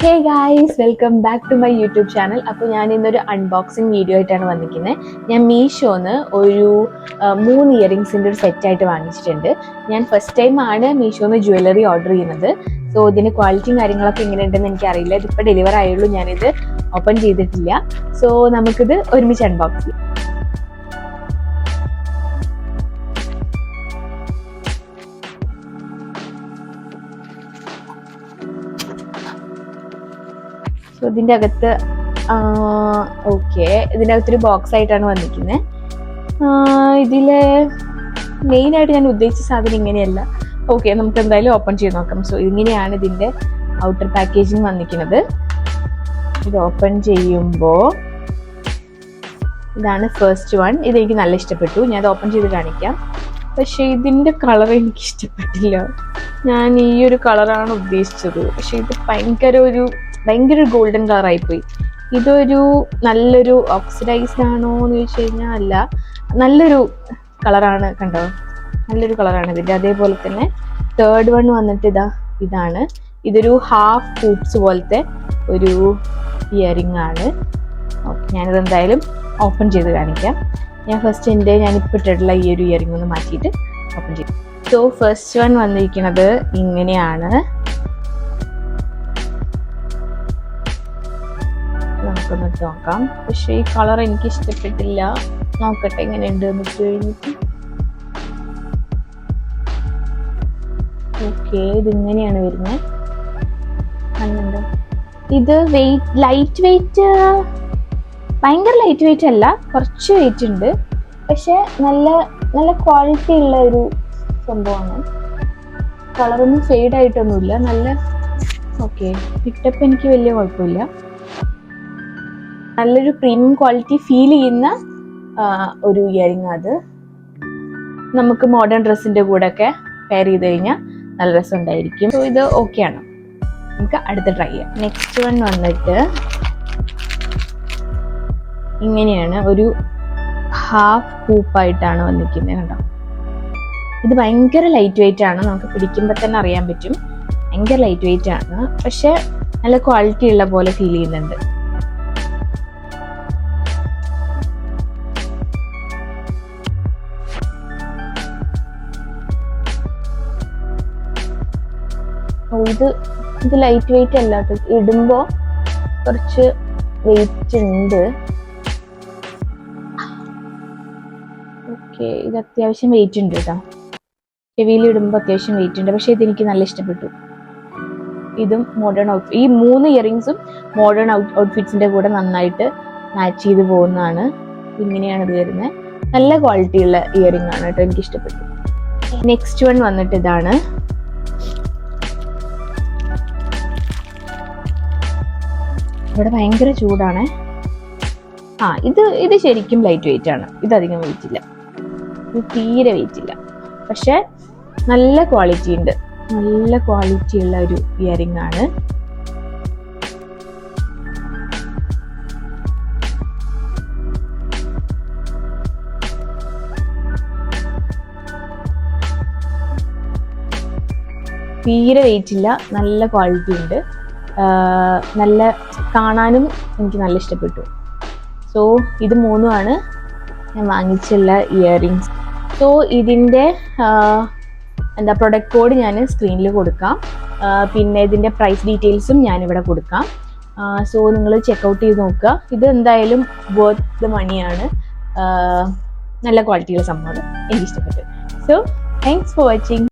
Hey guys welcome back to my YouTube channel അപ്പോൾ ഞാൻ ഇന്നൊരു അൺബോക്സിങ് വീഡിയോ ആയിട്ടാണ് വന്നിരിക്കുന്നത് ഞാൻ മീഷോന്ന് ഒരു മൂന്ന് ഇയറിങ്സിന്റെ ഒരു സെറ്റായിട്ട് വാങ്ങിച്ചിട്ടുണ്ട്. ഞാൻ ഫസ്റ്റ് ടൈം ആണ് മീഷോന്ന് ജ്വല്ലറി ഓർഡർ ചെയ്യുന്നത്. സോ ഇതിന്റെ ക്വാളിറ്റിയും കാര്യങ്ങളൊക്കെ എങ്ങനെയുണ്ടെന്ന് എനിക്കറിയില്ല. ഇതിപ്പോൾ ഡെലിവർ ആയുള്ളൂ. ഞാനിത് ഓപ്പൺ ചെയ്തിട്ടില്ല. സോ നമുക്കിത് ഒരുമിച്ച് അൺബോക്സ് ചെയ്യാം. സോ ഇതിന്റെ അകത്ത് ഓക്കെ ഇതിന്റെ അകത്തൊരു ബോക്സ് ആയിട്ടാണ് വന്നിരിക്കുന്നത് ഇതിൽ മെയിനായിട്ട് ഞാൻ ഉദ്ദേശിച്ച സാധനം ഇങ്ങനെയല്ല. ഓക്കെ നമുക്ക് എന്തായാലും ഓപ്പൺ ചെയ്ത് നോക്കാം. സോ ഇങ്ങനെയാണ് ഇതിന്റെ ഔട്ടർ പാക്കേജിങ് വന്നിരിക്കുന്നത്. ഇത് ഓപ്പൺ ചെയ്യുമ്പോൾ ഇതാണ് ഫസ്റ്റ് വൺ ഇത് എനിക്ക് നല്ല ഇഷ്ടപ്പെട്ടു. ഞാൻ അത് ഓപ്പൺ ചെയ്ത് കാണിക്കാം. പക്ഷേ ഇതിന്റെ കളർ എനിക്ക് ഇഷ്ടപ്പെട്ടില്ല ഞാൻ ഈ ഒരു കളറാണ് ഉദ്ദേശിച്ചത്. പക്ഷേ ഇത് ഭയങ്കര ഒരു ഭയങ്കര ഗോൾഡൻ കളറായിപ്പോയി ഇതൊരു നല്ലൊരു ഓക്സിഡൈസ്ഡ് ആണോ എന്ന് ചോദിച്ചു കഴിഞ്ഞാൽ അല്ല. നല്ലൊരു കളറാണ് കണ്ടോ? നല്ലൊരു കളറാണ് ഇതിന്റെ അതേപോലെ തന്നെ തേർഡ് വൺ വന്നിട്ട് ഇതാ ഇതാണ്. ഇതൊരു ഹാഫ് കൂപ്സ് പോലത്തെ ഒരു ഇയറിംഗ് ആണ്. ഓക്കെ ഞാനിത് എന്തായാലും ഓപ്പൺ ചെയ്ത് കാണിക്കാം. ഞാൻ ഫസ്റ്റ് എന്റെ ഞാൻ ഇപ്പോൾ ഇട്ടിട്ടുള്ള ഈ ഒരു ഇയറിംഗ് ഒന്ന് മാറ്റിയിട്ട് ഓപ്പൺ ചെയ്യും സോ ഫസ്റ്റ് വൺ വന്നിരിക്കുന്നത് ഇങ്ങനെയാണ്. നമുക്കൊന്ന് ഇട്ട് നോക്കാം. പക്ഷേ ഈ കളർ എനിക്ക് ഇഷ്ടപ്പെട്ടില്ല. നോക്കട്ടെ എങ്ങനെയുണ്ട് എന്ന് ഇട്ട് കഴിഞ്ഞിട്ട്. ഓക്കെ ഇതിങ്ങനെയാണ് വരുന്നത് ഇത് വെയിറ്റ് ലൈറ്റ് വെയിറ്റ് ഭയങ്കര ലൈറ്റ് വെയിറ്റ് അല്ല കുറച്ച് വെയിറ്റ് ഉണ്ട്. പക്ഷെ നല്ല നല്ല ക്വാളിറ്റി ഉള്ള ഒരു സംഭവമാണ്. കളറൊന്നും ഫെയ്ഡ് ആയിട്ടൊന്നുമില്ല. നല്ല ഓക്കെ പിക്ടപ്പ് എനിക്ക് വലിയ കുഴപ്പമില്ല. നല്ലൊരു പ്രീമിയം ക്വാളിറ്റി ഫീൽ ചെയ്യുന്ന ഒരു ഇയറിങ് അത്. നമുക്ക് മോഡേൺ ഡ്രസ്സിന്റെ കൂടെ ഒക്കെ പെയർ ചെയ്ത് കഴിഞ്ഞാൽ നല്ല രസമുണ്ടായിരിക്കും. സോ ഇത് ഓക്കെയാണ് നമുക്ക് അടുത്ത് ട്രൈ ചെയ്യാം. നെക്സ്റ്റ് വൺ വന്നിട്ട് ഇങ്ങനെയാണ് ഒരു ഹാഫ് കൂപ്പായിട്ടാണ് വന്നിരിക്കുന്നത് കേട്ടോ ഇത് ഭയങ്കര ലൈറ്റ് വെയിറ്റ് ആണ്. നമുക്ക് പിടിക്കുമ്പോൾ തന്നെ അറിയാൻ പറ്റും. ഭയങ്കര ലൈറ്റ് വെയിറ്റ് ആണ്. പക്ഷെ നല്ല ക്വാളിറ്റി ഉള്ള പോലെ ഫീൽ ചെയ്യുന്നുണ്ട്. ഓ, ഇത് ഇത് ലൈറ്റ് വെയിറ്റ് അല്ല ഇടുമ്പോൾ ഇടുമ്പോ കുറച്ച് വെയിറ്റ് ഉണ്ട്. ഓക്കെ ഇത് അത്യാവശ്യം വെയിറ്റ് ഉണ്ട് കേട്ടോ. ചെവിയിൽ ഇടുമ്പോൾ അത്യാവശ്യം വെയിറ്റ് ഉണ്ട്. പക്ഷെ ഇതെനിക്ക് നല്ല ഇഷ്ടപ്പെട്ടു. ഇതും മോഡേൺ ഔട്ട് ഈ മൂന്ന് ഇയറിങ്സും മോഡേൺ ഔട്ട് ഔട്ട്ഫിറ്റ്സിന്റെ കൂടെ നന്നായിട്ട് മാച്ച് ചെയ്ത് പോകുന്നതാണ്. ഇങ്ങനെയാണ് ഇത് വരുന്നത്. നല്ല ക്വാളിറ്റിയുള്ള ഇയറിംഗ് ആണ് കേട്ടോ എനിക്ക് ഇഷ്ടപ്പെട്ടു. നെക്സ്റ്റ് വൺ വന്നിട്ട് ഇതാണ്. ഇവിടെ ഭയങ്കര ചൂടാണ്. ആ ഇത് ഇത് ശരിക്കും ലൈറ്റ് വെയിറ്റ് ആണ്. ഇത് അധികം വെയിറ്റ് ഇല്ല. ഇത് തീരെ വെയിറ്റ് ഇല്ല. പക്ഷെ നല്ല ക്വാളിറ്റി ഉണ്ട്. നല്ല ക്വാളിറ്റി ഉള്ള ഒരു ഇയറിംഗ് ആണ്. തീരെ വെയിറ്റ് ഇല്ല. നല്ല ക്വാളിറ്റി ഉണ്ട്. നല്ല കാണാനും എനിക്ക് നല്ല ഇഷ്ടപ്പെട്ടു. സോ ഇത് മൂന്നുമാണ് ഞാൻ വാങ്ങിച്ചുള്ള ഇയറിങ്സ് സോ ഇതിന്റെ എന്താ പ്രൊഡക്റ്റ് കോഡ് ഞാൻ സ്ക്രീനിൽ കൊടുക്കാം. പിന്നെ ഇതിന്റെ പ്രൈസ് ഡീറ്റെയിൽസും ഞാനിവിടെ കൊടുക്കാം. സോ നിങ്ങൾ ചെക്കൗട്ട് ചെയ്ത് നോക്കുക. ഇത് എന്തായാലും വർത്ത് ദ മണിയാണ് നല്ല ക്വാളിറ്റിയുള്ള സംഭവം എനിക്ക് ഇഷ്ടപ്പെട്ടു സോ താങ്ക്സ് ഫോർ വാച്ചിങ്